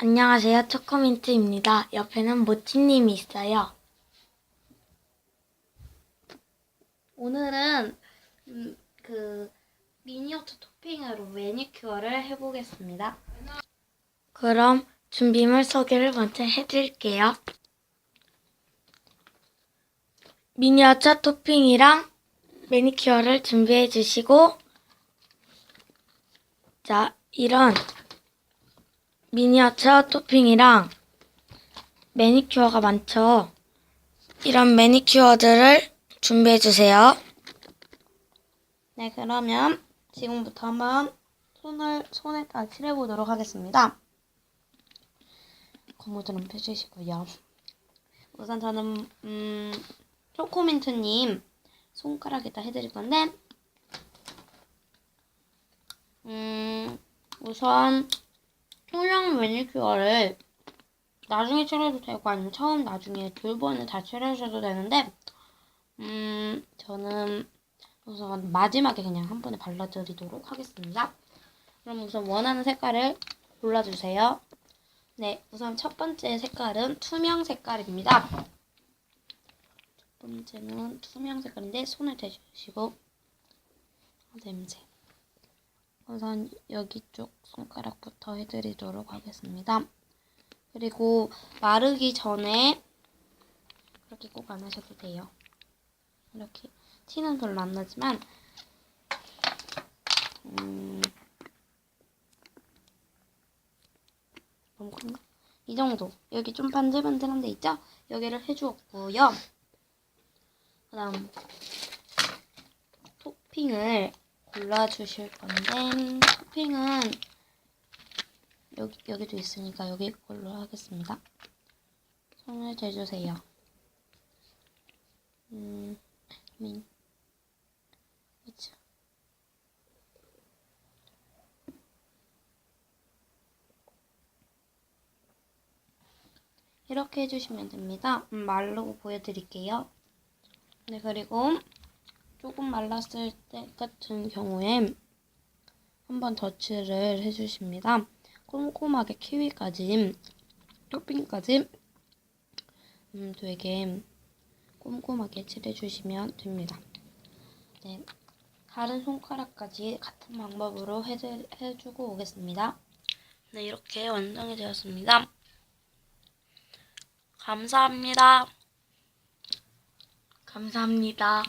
안녕하세요. 초코민트입니다. 옆에는 모찌님이 있어요. 오늘은 음, 그 미니어처 토핑으로 매니큐어를 해보겠습니다. 그럼 준비물 소개를 먼저 해드릴게요. 미니어처 토핑이랑 매니큐어를 준비해 주시고, 자, 이런 미니어처 토핑이랑 매니큐어가 많죠. 이런 매니큐어들을 준비해 주세요. 네, 그러면 지금부터 한번 손을 손에다 칠해보도록 하겠습니다. 고무줄은 펴주시고요. 우선 저는 음, 초코민트님 손가락에다 해드릴 건데, 음, 우선 매니큐어를 나중에 칠해도 되고 아니면 처음 나중에 두 번을 다 칠해주셔도 되는데, 음, 저는 우선 마지막에 그냥 한 번에 발라드리도록 하겠습니다. 그럼 우선 원하는 색깔을 골라주세요. 네, 우선 첫 번째 색깔은 투명 색깔입니다. 첫 번째는 투명 색깔인데 손을 대주시고 냄새. 우선 여기 쪽 손가락부터 해드리도록 하겠습니다. 그리고 마르기 전에 그렇게 꼭 안 하셔도 돼요. 이렇게 티는 별로 안 나지만 음, 너무 큰가? 이 정도 여기 좀 반들반들한 데 있죠? 여기를 해주었고요. 그 다음 토핑을 골라주실 건데 토핑은 여기, 여기도 있으니까 여기 걸로 하겠습니다. 손을 대주세요. 음, 민, 그쵸. 이렇게 해주시면 됩니다. 음, 마르고 보여드릴게요. 네, 그리고 조금 말랐을 때 같은 경우에 한번 덧칠을 해주십니다. 꼼꼼하게 키위까지, 토핑까지 음, 되게 꼼꼼하게 칠해주시면 됩니다. 네, 다른 손가락까지 같은 방법으로 해드, 해주고 오겠습니다. 네, 이렇게 완성이 되었습니다. 감사합니다. 감사합니다.